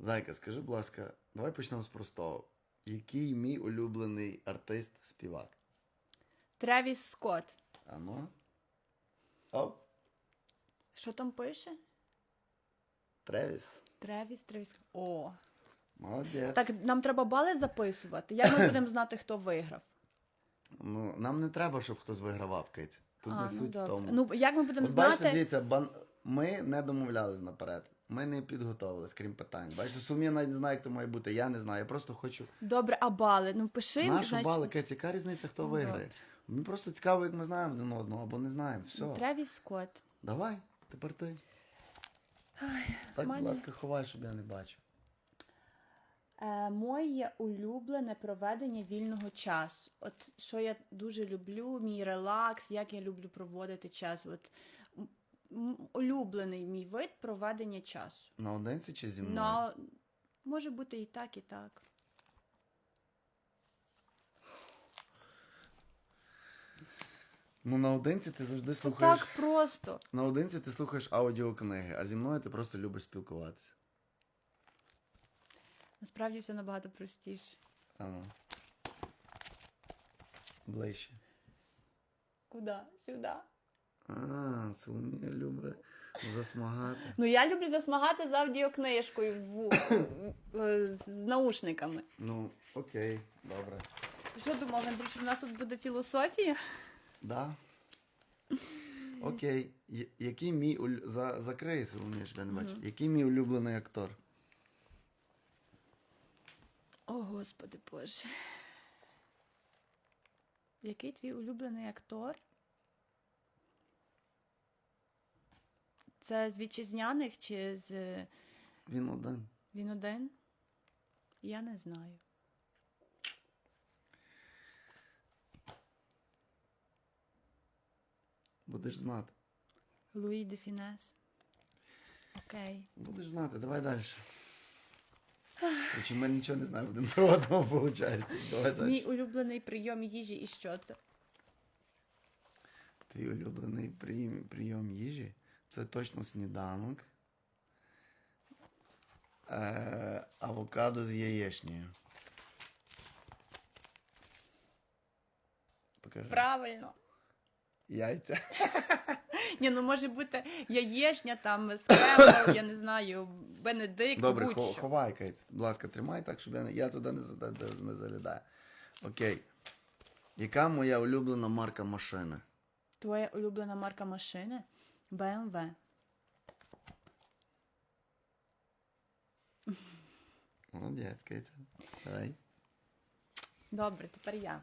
Зайка, скажи, будь ласка, давай почнемо з простого. Який мій улюблений артист співак? Тревіс Скотт. А ну? Оп, Що там пише? Тревіс. Тревіс, Тревіс. О. Молодець. Так нам треба бали записувати. Як ми будемо знати, хто виграв? Ну, нам не треба, щоб хтось вигравав киць. Тут а, не ну, суть в добре. тому. Ну, як ми будемо От бачите, знати? дивіться, бан... ми не домовлялись наперед. Ми не підготовились, крім питань. Бачите, Сумія навіть не знає, як то має бути. Я не знаю. Я просто хочу. Добре, а бали? Ну пиши. Нашу значить, бали, Кець, яка різниця, хто Ну, виграє? Мені просто цікаво, як ми знаємо один одного, або не знаємо. Все. Тревіс Скотт. Давай, тепер ти. так, мене- будь ласка, ховай, щоб я не бачив. Е, моє улюблене проведення вільного часу. От що я дуже люблю, мій релакс, як я люблю проводити час. От улюблений мій вид проведення часу. Наодинці чи зі мною? Но може бути і так, і так. Ну, наодинці ти завжди Це слухаєш. так просто. Наодинці ти слухаєш аудіокниги, а зі мною ти просто любиш спілкуватися. Насправді все набагато простіше. А ну. Ближче. Куди? Сюди. А, Соломія любить засмагати. Ну я люблю засмагати з аудіокнижкою в, в- з наушниками. Ну, окей, добре. Ти що думав, Андрій, що в нас тут буде філософія? Да. Окей. Я- Який мій улю... За... Закрий Соломія, щоб я не бачу. Який мій улюблений актор? О, Господи Боже. Який твій улюблений актор? Це з вітчизняних чи з Він один. він один? Я не знаю. Будеш знати. Луї де Фінес. Окей. Будеш знати, давай далі. Чи ми нічого не знаємо один про одного, виходить. Давай далі. Мій улюблений прийом їжі і що це? Твій улюблений прийом, прийом їжі це точно сніданок. Е, авокадо з яєчнею. Покажи. Правильно. Яйця. Ні, ну може бути яєчня там з я не знаю, Бенедикт, Добре, хо- будь-що. ховай, Кейт. Будь ласка, тримай так, щоб я, не- я туди не, за- не залідаю. Окей. Яка моя улюблена марка машини? Твоя улюблена марка машини? BMW. Молодець, Кейт. Давай. Добре, тепер я.